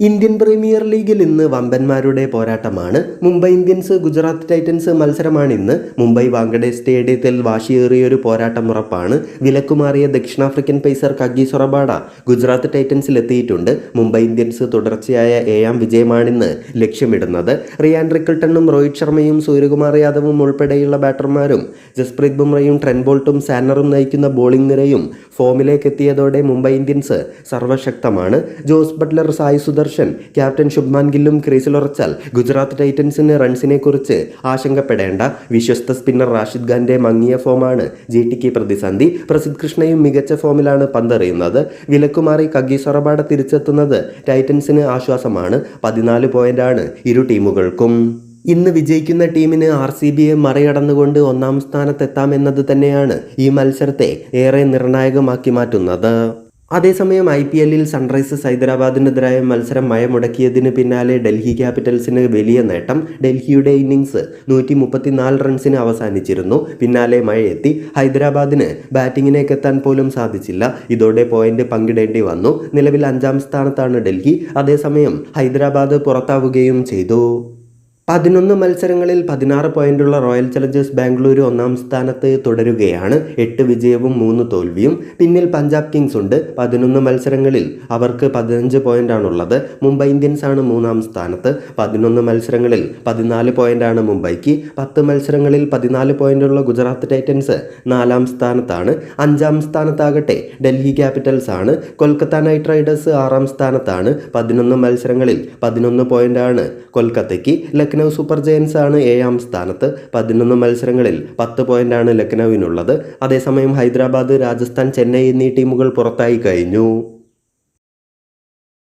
Indian premier ലീഗിൽ ഇന്ന് വമ്പന്മാരുടെ പോരാട്ടമാണ്. മുംബൈ ഇന്ത്യൻസ് ഗുജറാത്ത് ടൈറ്റൻസ് മത്സരമാണ് ഇന്ന്. മുംബൈ വാങ്കഡേ സ്റ്റേഡിയത്തിൽ വാശിയേറിയൊരു പോരാട്ടം ഉറപ്പാണ്. വിലക്കുമാറിയ ദക്ഷിണാഫ്രിക്കൻ പേസർ കഗി സൊറബാഡ ഗുജറാത്ത് ടൈറ്റൻസിൽ എത്തിയിട്ടുണ്ട്. മുംബൈ ഇന്ത്യൻസ് തുടർച്ചയായ ഏഴാം വിജയമാണിന്ന് ലക്ഷ്യമിടുന്നത്. റിയാൻ റിക്കിൾട്ടണും രോഹിത് ശർമ്മയും സൂര്യകുമാർ യാദവും ഉൾപ്പെടെയുള്ള ബാറ്റർമാരും ജസ്പ്രീത് ബുംറയും ട്രെൻബോൾട്ടും സാനറും നയിക്കുന്ന ബോളിംഗ് നിരയും ഫോമിലേക്ക് എത്തിയതോടെ Mumbai Indians സർവശക്തമാണ് Jos Buttler Sai Sudharsan captain Shubman ഗില്ലും ക്രീസിലുറച്ചാൽ ഗുജറാത്ത് ടൈറ്റൻസിന് റൺസിനെ കുറിച്ച് ആശങ്കപ്പെടേണ്ട വിശ്വസ്ത സ്പിന്നർ റാഷിദ് ഖാന്റെ മങ്ങിയ ഫോമാണ് ജി ടിക്ക് പ്രതിസന്ധി. പ്രസിദ്ധ് കൃഷ്ണയും മികച്ച ഫോമിലാണ് പന്തെറിയുന്നത്. വിലക്കുമാറി കഗി സൊറബാഡ തിരിച്ചെത്തുന്നത് ടൈറ്റൻസിന് ആശ്വാസമാണ്. പതിനാല് പോയിന്റാണ് ഇരു ടീമുകൾക്കും. ഇന്ന് വിജയിക്കുന്ന ടീമിന് ആർ സി ബിയെ മറികടന്നുകൊണ്ട് ഒന്നാം സ്ഥാനത്തെത്താമെന്നത് തന്നെയാണ് ഈ മത്സരത്തെ ഏറെ നിർണായകമാക്കി മാറ്റുന്നത്. അതേസമയം ഐ പി എല്ലിൽ സൺറൈസേഴ്സ് ഹൈദരാബാദിനെതിരായ മത്സരം മയമുടക്കിയതിന് പിന്നാലെ ഡൽഹി ക്യാപിറ്റൽസിന് വലിയ നേട്ടം ഡൽഹിയുടെ ഇന്നിങ്സ് നൂറ്റി മുപ്പത്തിനാല് റൺസിന് അവസാനിച്ചിരുന്നു. പിന്നാലെ മഴയെത്തി. ഹൈദരാബാദിന് ബാറ്റിങ്ങിനേക്ക് എത്താൻ പോലും സാധിച്ചില്ല. ഇതോടെ പോയിന്റ് പങ്കിടേണ്ടി വന്നു. നിലവിൽ അഞ്ചാം സ്ഥാനത്താണ് ഡൽഹി. അതേസമയം ഹൈദരാബാദ് പുറത്താവുകയും ചെയ്തു. പതിനൊന്ന് മത്സരങ്ങളിൽ പതിനാറ് പോയിന്റുള്ള റോയൽ ചലഞ്ചേഴ്സ് ബാംഗ്ലൂർ ഒന്നാം സ്ഥാനത്ത് തുടരുകയാണ്. എട്ട് വിജയവും മൂന്ന് തോൽവിയും. പിന്നിൽ പഞ്ചാബ് കിങ്സ് ഉണ്ട്. പതിനൊന്ന് മത്സരങ്ങളിൽ അവർക്ക് പതിനഞ്ച് പോയിന്റാണുള്ളത്. മുംബൈ ഇന്ത്യൻസ് ആണ് മൂന്നാം സ്ഥാനത്ത്. പതിനൊന്ന് മത്സരങ്ങളിൽ പതിനാല് പോയിന്റാണ് മുംബൈക്ക്. പത്ത് മത്സരങ്ങളിൽ പതിനാല് പോയിന്റുള്ള ഗുജറാത്ത് ടൈറ്റൻസ് നാലാം സ്ഥാനത്താണ്. അഞ്ചാം സ്ഥാനത്താകട്ടെ ഡൽഹി ക്യാപിറ്റൽസ് ആണ്. കൊൽക്കത്ത നൈറ്റ് റൈഡേഴ്സ് ആറാം സ്ഥാനത്താണ്. പതിനൊന്ന് മത്സരങ്ങളിൽ പതിനൊന്ന് പോയിന്റാണ് കൊൽക്കത്തയ്ക്ക്. ലക്നൗ സൂപ്പർ ജയൻസ് ആണ് ഏഴാം സ്ഥാനത്ത്. പതിനൊന്ന് മത്സരങ്ങളിൽ പത്ത് പോയിന്റാണ് ലക്നൌവിനുള്ളത്. അതേസമയം ഹൈദരാബാദ് രാജസ്ഥാൻ ചെന്നൈ എന്നീ ടീമുകൾ പുറത്തായി കഴിഞ്ഞു.